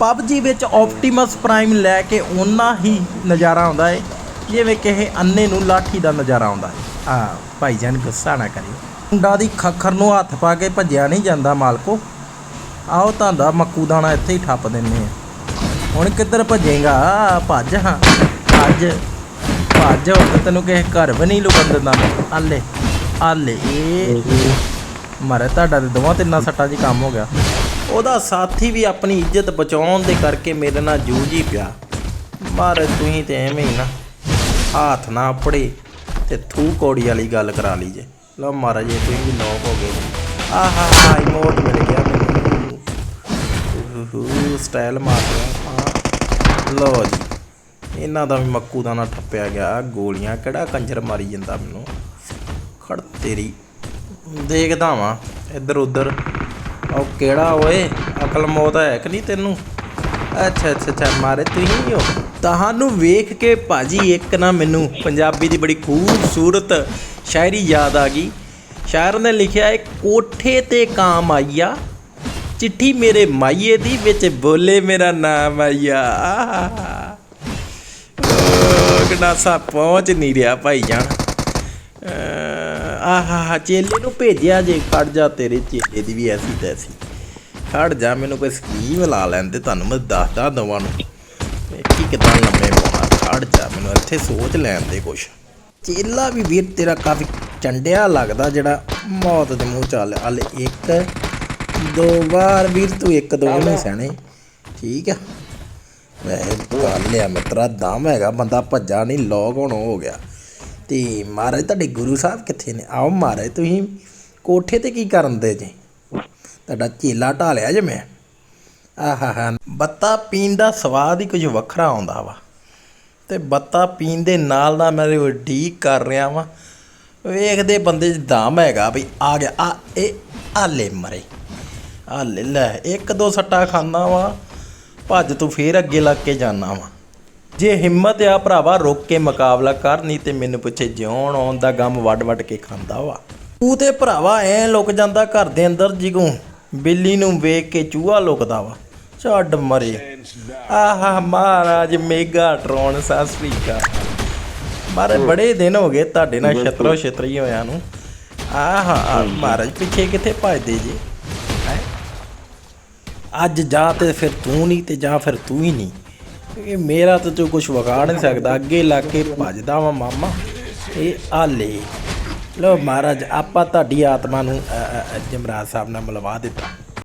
PUBG ਵਿੱਚ ਆਪਟੀਮਸ prime ਲੈ ਕੇ ਓਨਾ ਹੀ ਨਜ਼ਾਰਾ ਆਉਂਦਾ ਹੈ ਜਿਵੇਂ ਕਿਸੇ ਅੰਨੇ ਨੂੰ ਲਾਠੀ ਦਾ ਨਜ਼ਾਰਾ ਆਉਂਦਾ ਹੈ ਆ ਭਾਈਜਾਨ ਗੁੱਸਾ ਨਾ ਕਰਿਓ। ਮੁੰਡਾ ਦੀ ਖੱਖਰ ਨੂੰ ਹੱਥ ਪਾ ਕੇ ਭੱਜਿਆ ਨਹੀਂ ਜਾਂਦਾ ਮਾਲਕੋ। ਆਓ ਤੁਹਾਡਾ ਮੱਕੂ ਦਾਣਾ ਇੱਥੇ ਹੀ ਠੱਪ ਦਿੰਨੇ ਆ। ਹੁਣ ਕਿੱਧਰ ਭੱਜੇਗਾ? ਭੱਜ ਹਾਂ ਭੱਜ। ਭੱਜ ਹੁਣ ਤਾਂ ਤੈਨੂੰ ਕਿਸੇ ਘਰ ਵੀ ਨਹੀਂ ਲੁਕਣ ਦਿੰਦਾ। ਆਲੇ ਆਲੇ। ਇਹ ਮਾਰੇ ਤੁਹਾਡਾ ਤੇ ਦੋਵਾਂ ਤਿੰਨਾਂ ਸੱਟਾਂ 'ਚ ਹੀ ਕੰਮ ਹੋ ਗਿਆ। ਉਹਦਾ ਸਾਥੀ ਵੀ ਆਪਣੀ ਇੱਜ਼ਤ ਬਚਾਉਣ ਦੇ ਕਰਕੇ ਮੇਰੇ ਨਾਲ ਜੂਝ ਹੀ ਪਿਆ। ਮਹਾਰਾਜ ਤੁਸੀਂ ਤੇ ਐਵੇਂ ਹੀ ਨਾ, ਹੱਥ ਨਾ ਆਪੜੇ ਤੇ ਥੂ ਕੋੜੀ ਵਾਲੀ ਗੱਲ ਕਰਾ ਲਈ ਜੇ। ਲਓ ਮਹਾਰਾਜ ਜੀ, ਤੁਸੀਂ ਵੀ ਨੌਕ ਹੋ ਗਏ। ਆਹਾ ਹਾ ਇਮੋਟ ਮਿਲ ਗਿਆ ਮੈਨੂੰ। ਸਟਾਈਲ ਮਾਰ ਰਿਹਾ ਲਓ ਜੀ, ਇਹਨਾਂ ਦਾ ਵੀ ਮੱਕੂ ਦਾ ਨਾ ਠੱਪਿਆ ਗਿਆ। ਗੋਲੀਆਂ, ਕਿਹੜਾ ਕੰਜਰ ਮਾਰੀ ਜਾਂਦਾ ਮੈਨੂੰ? ਖੜ ਤੇਰੀ। ਦੇਖਦਾ ਵਾਂ ਇੱਧਰ ਉੱਧਰ ਉਹ ਕਿਹੜਾ ਓਏ? ਅਕਲ ਮੌਤ ਹੈ ਕਿ ਨਹੀਂ ਤੈਨੂੰ? ਅੱਛਾ ਅੱਛਾ ਅੱਛਾ, ਮਾਰੇ ਤੁਸੀਂ ਹੋ ਤੁਹਾਨੂੰ ਵੇਖ ਕੇ ਭਾਜੀ ਇੱਕ ਨਾ ਮੈਨੂੰ ਪੰਜਾਬੀ ਦੀ ਬੜੀ ਖੂਬਸੂਰਤ ਸ਼ਾਇਰੀ ਯਾਦ ਆ ਗਈ। ਸ਼ਾਇਰ ਨੇ ਲਿਖਿਆ ਹੈ, ਕੋਠੇ ਤੇ ਕਾਮ ਆਈਆ, ਚਿੱਠੀ ਮੇਰੇ ਮਾਈਏ ਦੀ, ਵਿੱਚ ਬੋਲੇ ਮੇਰਾ ਨਾਮ ਆਈਆ। ਆਹਾ ਗੰਡਾਸਾ ਪਹੁੰਚ ਨਹੀਂ ਰਿਹਾ ਭਾਈ ਜਾਨ ਆਹਾ, ਚੇਲੇ ਨੂੰ ਭੇਜਿਆ ਜੇ, ਖੜ ਜਾ ਤੇਰੇ ਚੇਲੇ ਦੀ ਵੀ ਐਸੀ ਤੈਸੀ। ਖੜ ਜਾ, ਮੈਨੂੰ ਕੋਈ ਸਕੀਮ ਲਾ ਲੈਂਦੇ ਤੁਹਾਨੂੰ ਮੈਂ ਦੱਸਦਾ ਦਵਾਂ ਨੂੰ। ਕੀ ਕਿਦਾਂ ਲੰਮੇ ਪਾਉਣਾ, ਖੜ ਜਾ, ਮੈਨੂੰ ਇੱਥੇ ਸੋਚ ਲੈਣ ਦੇ ਕੁਛ। ਚੇਲਾ ਵੀ ਵੀਰ, ਤੇਰਾ ਕਾਫੀ ਚੰਡਿਆ ਲੱਗਦਾ, ਜਿਹੜਾ ਮੌਤ ਦੇ ਮੂੰਹ ਚੱਲ, ਹਲੇ ਇੱਕ, ਦੋ ਵਾਰ ਵੀਰ, ਤੂੰ ਇੱਕ, ਦੋ ਨਹੀਂ ਸਹਿਣੇ ਠੀਕ ਆ? ਵੈਸੇ ਗੱਲ ਲਿਆ ਮਿੱਤਰਾ, ਦਮ ਹੈਗਾ, ਬੰਦਾ ਭੱਜਾ ਨਹੀਂ ਲੋਕ ਹੁਣ ਹੋ ਗਿਆ। ਤੇ ਮਹਾਰਾਜ ਤੁਹਾਡੇ ਗੁਰੂ ਸਾਹਿਬ ਕਿੱਥੇ ਨੇ? ਆਓ ਮਹਾਰਾਜ, ਤੁਸੀਂ ਕੋਠੇ ਤੇ ਕੀ ਕਰਨ ਦੇ ਜੀ? ਤੁਹਾਡਾ ਚੇਲਾ ਢਾਲਿਆ ਜੇ ਮੈਂ। ਆਹਾਹਾ ਬੱਤਾ ਪੀਣ ਦਾ ਸਵਾਦ ਹੀ ਕੁਝ ਵੱਖਰਾ ਆਉਂਦਾ ਵਾ। ਤੇ ਬੱਤਾ ਪੀਣ ਦੇ ਨਾਲ ਨਾਲ ਮੈਂ ਉਡੀਕ ਕਰ ਰਿਹਾ ਵਾਂ। ਵੇਖਦੇ ਬੰਦੇ 'ਚ ਦਮ ਹੈਗਾ ਵੀ ਆ ਗਿਆ, ਆ, ਇਹ ਆਲੇ ਮਰੇ। ਆ ਲੈ ਲੈ, ਇੱਕ ਦੋ ਸੱਟਾ ਖਾਂਦਾ ਵਾ। ਭੱਜ ਤੂੰ ਫੇਰ ਅੱਗੇ ਲੱਗ ਕੇ ਜਾਣਾ ਵਾ। ਜੇ ਹਿੰਮਤ ਆ ਭਰਾਵਾ ਰੁਕ ਕੇ ਮੁਕਾਬਲਾ ਕਰ ਨਹੀਂ ਤੇ ਮੈਨੂੰ ਪਿੱਛੇ ਜਿਉਣ ਆਉਣ ਦਾ ਗਮ ਵੱਡ ਵੱਡ ਕੇ ਖਾਂਦਾ ਵਾ। ਤੂੰ ਤੇ ਭਰਾਵਾ ਐ ਲੁਕ ਜਾਂਦਾ ਘਰ ਦੇ ਅੰਦਰ ਜਿਗੂ ਬਿੱਲੀ ਨੂੰ ਵੇਖ ਕੇ ਚੂਹਾ ਲੁਕਦਾ ਵਾ। ਛੱਡ ਮਰੇ। ਆਹਾ ਮਹਾਰਾਜ ਮੇਗਾਟ੍ਰੋਨ ਸਾਸਰੀਕਾ ਮਾਰੇ ਬੜੇ ਦਿਨ ਹੋ ਗਏ ਤੁਹਾਡੇ ਨਾਲ ਛਤਰੋ ਛਤਰੀ ਹੋਇਆਂ ਨੂੰ। ਆਹਾ ਮਹਾਰਾਜ ਪਿੱਛੇ ਕਿੱਥੇ ਭੱਜਦੇ ਜੀ? ਅੱਜ ਜਾ ਤੇ ਫਿਰ ਤੂੰ ਨਹੀਂ ਤੇ ਜਾਂ ਫਿਰ ਤੂੰ ਹੀ ਨਹੀਂ। ਇਹ ਮੇਰਾ ਤਾਂ ਤੂੰ ਕੁਝ ਵਿਗਾੜ ਨਹੀਂ ਸਕਦਾ। ਅੱਗੇ ਲਾ ਕੇ ਭੱਜਦਾ ਵਾ ਮਾਮਾ। ਇਹ ਆਲੇ ਲੋ। ਮਹਾਰਾਜ, ਆਪਾਂ ਤੁਹਾਡੀ ਆਤਮਾ ਨੂੰ ਜਮਰਾਜ ਸਾਹਿਬ ਨਾਲ ਮਿਲਵਾ ਦਿੱਤਾ।